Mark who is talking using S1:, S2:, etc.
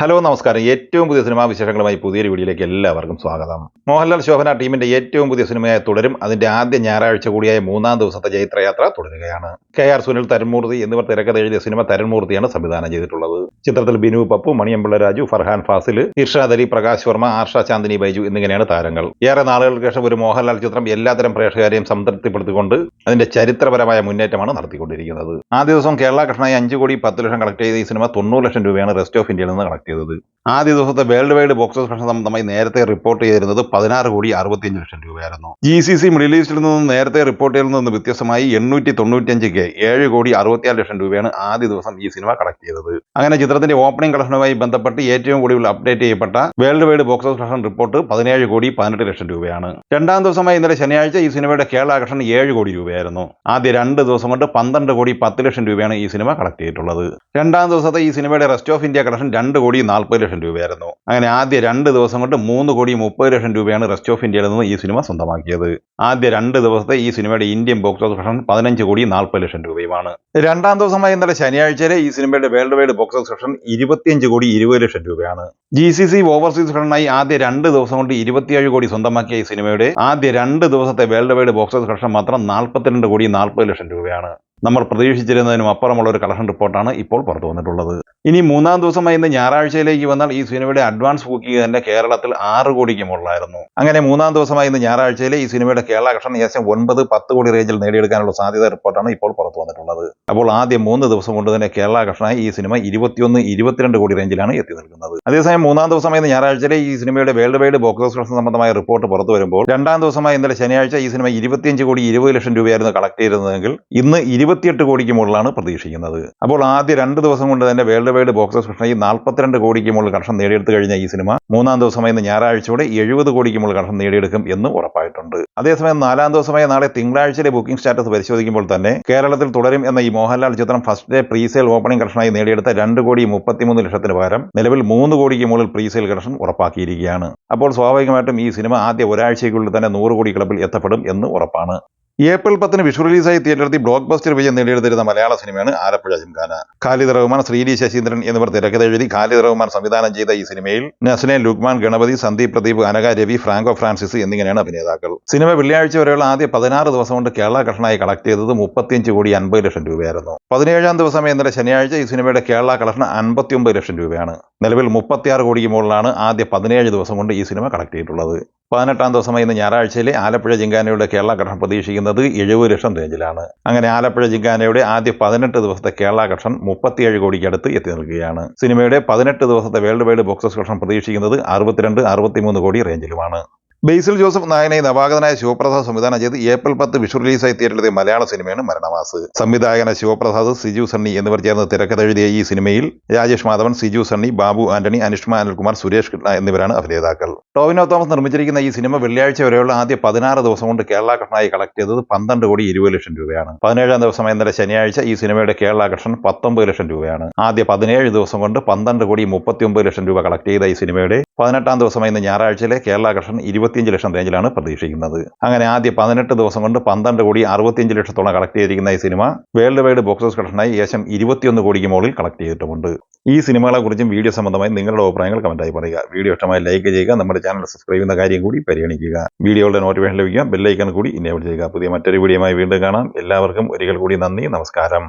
S1: Hello നമസ്കാരം. ഏറ്റവും പുതിയ സിനിമാ വിശേഷങ്ങളുമായി പുതിയൊരു വീഡിയോയിലേക്ക് എല്ലാവർക്കും സ്വാഗതം. മോഹൻലാൽ ശോഭന ടീമിന്റെ ഏറ്റവും പുതിയ സിനിമയായ തുടരും. അതിന്റെ ആദ്യ ഞായറാഴ്ച കൂടിയായ മൂന്നാം ദിവസത്തെ ജൈത്രയാത്ര തുടരുകയാണ്. കെ ആർ സുനിൽ തരൺമൂർത്തി എന്നിവർ തിരക്കഥ എഴുതിയ സിനിമ തരൺമൂർത്തിയാണ് സംവിധാനം ചെയ്തിട്ടുള്ളത്. ചിത്രത്തിൽ ബിനു പപ്പു മണിയമ്പിള്ള രാജു ഫർഹാൻ ഫാസിൽ ഇർഷാദ് അലി പ്രകാശ് വർമ്മ ആർഷ ചാന്ദിനി ബൈജു എന്നിങ്ങനെയാണ് താരങ്ങൾ. ഏറെ നാളുകൾക്ക് ശേഷം ഒരു മോഹൻലാൽ ചിത്രം എല്ലാത്തരം പ്രേക്ഷകരെയും സംതൃപ്തിപ്പെടുത്തിക്കൊണ്ട് അതിന്റെ ചരിത്രപരമായ മുന്നേറ്റമാണ് നടത്തിക്കൊണ്ടിരിക്കുന്നത്. ആദ്യ ദിവസം കേരള കൃഷ്ണായി അഞ്ച് കോടി പത്ത് ലക്ഷം കളക്ട് ചെയ്ത ഈ സിനിമ തൊണ്ണൂറ് ലക്ഷം രൂപയാണ് റെസ്റ്റ് ഓഫ് ഇന്ത്യയിൽ നിന്ന് കളക്ട് ചെയ്തത്. ആദ്യ ദിവസത്തെ വേൾഡ് വൈഡ് ബോക്സ് ഓഫീസ് സംബന്ധമായി നേരത്തെ റിപ്പോർട്ട് ചെയ്തിരുന്നത് പതിനാറ് കോടി അറുപത്തിയഞ്ച് ലക്ഷം രൂപയായിരുന്നു. ജി സി സി മിഡിൽ ഈസ്റ്റിൽ നിന്ന് നേരത്തെ റിപ്പോർട്ട് ചെയ്തതിൽ നിന്ന് വ്യത്യസ്തമായി എണ്ണൂറ്റി തൊണ്ണൂറ്റിയഞ്ച് ഏഴ് കോടി അറുപത്തിയാറ് ലക്ഷം രൂപയാണ് ആദ്യ ദിവസം ഈ സിനിമ കളക്ട് ചെയ്തത്. അങ്ങനെ ചിത്രത്തിന്റെ ഓപ്പണിംഗ് കളക്ഷനുമായി ബന്ധപ്പെട്ട് ഏറ്റവും കൂടുതൽ അപ്ഡേറ്റ് ചെയ്യപ്പെട്ട world wide box office collection report പതിനേഴ് കോടി പതിനെട്ട് ലക്ഷം രൂപയാണ്. രണ്ടാം ദിവസമായി ഇന്നലെ ശനിയാഴ്ച ഈ സിനിമയുടെ കേരള കളക്ഷൻ ഏഴ് കോടി രൂപയായിരുന്നു. ആദ്യ രണ്ട് ദിവസം കൊണ്ട് പന്ത്രണ്ട് കോടി പത്ത് ലക്ഷം രൂപയാണ് ഈ സിനിമ കളക്ട് ചെയ്തിട്ടുള്ളത്. രണ്ടാം ദിവസത്തെ ഈ സിനിമയുടെ റെസ്റ്റ് ഓഫ് ഇന്ത്യ കളക്ഷൻ രണ്ട് കോടി നാൽപ്പത് ലക്ഷം രൂപയായിരുന്നു. അങ്ങനെ ആദ്യ രണ്ട് ദിവസം കൊണ്ട് മൂന്ന് കോടി മുപ്പത് ലക്ഷം രൂപയാണ് റെസ്റ്റ് ഓഫ് ഇന്ത്യയിൽ നിന്ന് ഈ സിനിമ സ്വന്തമാക്കിയത്. ആദ്യ രണ്ട് ദിവസത്തെ ഈ സിനിമയുടെ ഇന്ത്യൻ ബോക്സ് ഓഫീസ് കളക്ഷൻ പതിനഞ്ച് കോടി നാൽപ്പത് ലക്ഷം രൂപയുമാണ്. രണ്ടാം ദിവസമായി ഇന്നലെ ശനിയാഴ്ചയിലെ ഈ സിനിമയുടെ world wide box office collection ഇരുപത്തിയഞ്ച് കോടി ഇരുപത് ലക്ഷം രൂപയാണ്. ജി സി സി ഓവർസീസ് കളക്ഷനായി ആദ്യ രണ്ട് ദിവസം കൊണ്ട് ഇരുപത്തിയേഴ് കോടി സ്വന്തമാക്കിയ ഈ സിനിമയുടെ ആദ്യ രണ്ട് ദിവസത്തെ world wide box office collection മാത്രം നാൽപ്പത്തിരണ്ട് കോടി നാൽപ്പത് ലക്ഷം രൂപയാണ്. നമ്മൾ പ്രതീക്ഷിച്ചിരുന്നതിനും അപ്പുറമുള്ള ഒരു കളക്ഷൻ റിപ്പോർട്ടാണ് ഇപ്പോൾ പുറത്തു വന്നിട്ടുള്ളത് ഇനി മൂന്നാം ദിവസമായി ഇന്ന് ഞായറാഴ്ചയിലേക്ക് വന്നാൽ ഈ സിനിമയുടെ അഡ്വാൻസ് ബുക്കിംഗ് തന്നെ കേരളത്തിൽ ആറ് കോടിക്ക് മുകളിലായിരുന്നു. അങ്ങനെ മൂന്നാം ദിവസമായി ഇന്ന് ഞായറാഴ്ചയിൽ ഈ സിനിമയുടെ കേരള കളക്ഷൻ ഏകദേശം ഒൻപത് പത്ത് കോടി റേഞ്ചിൽ നേടിയെടുക്കാനുള്ള സാധ്യത റിപ്പോർട്ടാണ് ഇപ്പോൾ പുറത്തു വന്നിട്ടുള്ളത്. അപ്പോൾ ആദ്യം മൂന്ന് ദിവസം കൊണ്ട് തന്നെ കേരള കളക്ഷനായി ഈ സിനിമ ഇരുപത്തിയൊന്ന് ഇരുപത്തിരണ്ട് കോടി റേഞ്ചിലാണ് എത്തി നിൽക്കുന്നത്. അതേസമയം മൂന്നാം ദിവസമായി ഇന്ന് ഞായറാഴ്ചയിൽ ഈ സിനിമയുടെ വേൾഡ് വൈഡ് ബോക്സ് ഓഫീസ് സംബന്ധമായ റിപ്പോർട്ട് പുറത്തു വരുമ്പോൾ രണ്ടാം ദിവസമായി ഇന്നലെ ശനിയാഴ്ച ഈ സിനിമ ഇരുപത്തിയഞ്ച് കോടി ഇരുപത് ലക്ഷം രൂപയായിരുന്നു കളക്ട് ചെയ്തിരുന്നതെങ്കിൽ ഇന്ന് ഇരുപത്തിയെട്ട് കോടിക്ക് മുകളിലാണ് പ്രതീക്ഷിക്കുന്നത്. അപ്പോൾ ആദ്യ രണ്ട് ദിവസം കൊണ്ട് തന്നെ വേൾഡ് വൈഡ് ബോക്സ് ഓഫീസ് ഈ നാൽപ്പത്തിരണ്ട് കോടിക്ക് മുകളിൽ കളക്ഷൻ നേടിയെടുത്തു കഴിഞ്ഞ ഈ സിനിമ. മൂന്നാം ദിവസമായി ഇന്ന് ഞായറാഴ്ചയോടെ എഴുപത് കോടിക്ക് മുകളിൽ കളക്ഷൻ നേടിയെടുക്കും എന്ന് ഉറപ്പായിട്ടുണ്ട്. അതേസമയം നാലാം ദിവസമായ നാളെ തിങ്കളാഴ്ചയിലെ ബുക്കിംഗ് സ്റ്റാറ്റസ് പരിശോധിക്കുമ്പോൾ തന്നെ കേരളത്തിൽ തുടരും എന്ന ഈ മോഹൻലാൽ ചിത്രം ഫസ്റ്റ് ഡേ പ്രീസെയിൽ ഓപ്പണിംഗ് കളക്ഷനായി നേടിയെടുത്ത രണ്ട് കോടി മുപ്പത്തിമൂന്ന് ലക്ഷത്തിന് പകരം നിലവിൽ മൂന്ന് കോടിക്ക് മുകളിൽ പ്രീസെയിൽ കളക്ഷൻ ഉറപ്പാക്കിയിരിക്കുകയാണ്. അപ്പോൾ സ്വാഭാവികമായിട്ടും ഈ സിനിമ ആദ്യ ഒരാഴ്ചയ്ക്കുള്ളിൽ തന്നെ നൂറ് കോടി ക്ലബിൽ എത്തപ്പെടും എന്ന് ഉറപ്പാണ്. ഏപ്രിൽ പത്തിന് വിഷു റിലീസായി തിയേറ്ററെത്തി ബ്ലോക്ക് ബസ്റ്റർ വിജയം നേടിയെടുത്തിരുന്ന മലയാള സിനിമയാണ് ആലപ്പുഴ ജിംഖാന. ഖാലിദ് റഹ്മാൻ ശ്രീരി ശശീന്ദ്രൻ എന്നിവർ തിരക്കഥ എഴുതി ഖാലിദ് റഹ്മാൻ സംവിധാനം ചെയ്ത ഈ സിനിമയിൽ നസ്നെ ലുക്മാൻ ഗണപതി സന്ദീപ് പ്രദീപ് അനക രവി ഫ്രാങ്കോ ഫ്രാൻസിസ് എന്നിങ്ങനെയാണ് അഭിനേതാക്കൾ. സിനിമ വെള്ളിയാഴ്ച വരെയുള്ള ആദ്യ പതിനാറ് ദിവസം കൊണ്ട് കേരള കളക്ഷനായി കളക്ട് ചെയ്തത് മുപ്പത്തിയഞ്ച് കോടി അൻപത് ലക്ഷം രൂപയായിരുന്നു. പതിനേഴാം ദിവസം ഇന്നലെ ശനിയാഴ്ച ഈ സിനിമയുടെ കേരള കളക്ഷൻ അൻപത്തിയൊമ്പത് ലക്ഷം രൂപയാണ്. നിലവിൽ മുപ്പത്തിയാറ് കോടിക്ക് മുകളിലാണ് ആദ്യ പതിനേഴ് ദിവസം കൊണ്ട് ഈ സിനിമ കളക്ട് ചെയ്തിട്ടുള്ളത്. പതിനെട്ടാം ദിവസമായി ഇന്ന് ഞായറാഴ്ചയിലെ ആലപ്പുഴ ജിങ്കാനയുടെ കേരള കളക്ഷൻ പ്രതീക്ഷിക്കുന്നത് എഴുപത് ലക്ഷം റേഞ്ചിലാണ്. അങ്ങനെ ആലപ്പുഴ ജിങ്കാനയുടെ ആദ്യ പതിനെട്ട് ദിവസത്തെ കേരള കളക്ഷൻ മുപ്പത്തിയേഴ് കോടിക്ക് അടുത്ത് എത്തി നിൽക്കുകയാണ്. സിനിമയുടെ പതിനെട്ട് ദിവസത്തെ വേൾഡ് വൈഡ് ബോക്സസ് കളക്ഷൻ പ്രതീക്ഷിക്കുന്നത് അറുപത്തിരണ്ട് അറുപത്തിമൂന്ന് കോടി റേഞ്ചിലുമാണ്. ബേസിൽ ജോസഫ് നായനെ നവാഗതനായ ശിവപ്രസാദ് സംവിധാനം ചെയ്ത് ഏപ്രിൽ പത്ത് വിഷു റിലീസായി തിയേറ്ററിലെ മലയാള സിനിമയാണ് മരണമാസ് സംവിധായകന ശിവപ്രസാദ് സിജു സണ്ണി എന്നിവർ ചേർന്ന് തിരക്കഥ എഴുതിയ ഈ സിനിമയിൽ രാജേഷ് മാധവൻ സിജു സണ്ണി ബാബു ആന്റണി അനുഷ്മ അനിൽകുമാർ സുരേഷ് കൃഷ്ണ എന്നിവരാണ് അഭിനേതാക്കൾ. ടോവിനോ തോമസ് നിർമ്മിച്ചിരിക്കുന്ന ഈ സിനിമ വെള്ളിയാഴ്ച വരെയുള്ള ആദ്യ പതിനാറ് ദിവസം കൊണ്ട് കേരള കൃഷ്ണനായി കളക്ട് ചെയ്തത് പന്ത്രണ്ട് കോടി ഇരുപത് ലക്ഷം രൂപയാണ്. പതിനേഴാം ദിവസം ഇന്നലെ ശനിയാഴ്ച ഈ സിനിമയുടെ കേരള കൃഷ്ണൻ പത്തൊമ്പത് ലക്ഷം രൂപയാണ്. ആദ്യ പതിനേഴ് ദിവസം കൊണ്ട് പന്ത്രണ്ട് കോടി മുപ്പത്തിയൊമ്പത് ലക്ഷം രൂപ കളക്ട് ചെയ്ത ഈ സിനിമയുടെ പതിനെട്ടാം ദിവസം ഇന്ന് ഞായറാഴ്ചയിലെ കേരള കർഷൻ ഇരുപത്തിയഞ്ച് ലക്ഷം റേഞ്ചിലാണ് പ്രതീക്ഷിക്കുന്നത്. അങ്ങനെ ആദ്യ പതിനെട്ട് ദിവസം കൊണ്ട് പന്ത്രണ്ട് കോടി അറുപത്തിയഞ്ച് ലക്ഷത്തോളം കളക്ട് ചെയ്തിരിക്കുന്ന ഈ സിനിമ വേൾഡ് വൈഡ് ബോക്സ് ഓഫീസ് കളക്ഷനായി ഏകദേശം ഇരുപത്തിയൊന്ന് കോടിക്ക് മുകളിൽ കളക്ട് ചെയ്തിട്ടുമുണ്ട്. ഈ സിനിമകളെ കുറിച്ചും വീഡിയോ സംബന്ധമായി നിങ്ങളുടെ അഭിപ്രായങ്ങൾ കമന്റായി പറയുക. വീഡിയോ ഇഷ്ടമായി ലൈക്ക് ചെയ്യുക നമ്മുടെ ചാനൽ സബ്സ്ക്രൈബ് ചെയ്യുന്ന കാര്യം കൂടി പരിഗണിക്കുക. വീഡിയോകളുടെ നോട്ടിഫിക്കേഷൻ ലഭിക്കുക ബെല്ലൈക്കൺ കൂടി ഇനേബിൾ ചെയ്യുക. പുതിയ മറ്റൊരു വീഡിയോയുമായി വീണ്ടും കാണാം. എല്ലാവർക്കും ഒരിക്കൽ കൂടി നന്ദി നമസ്കാരം.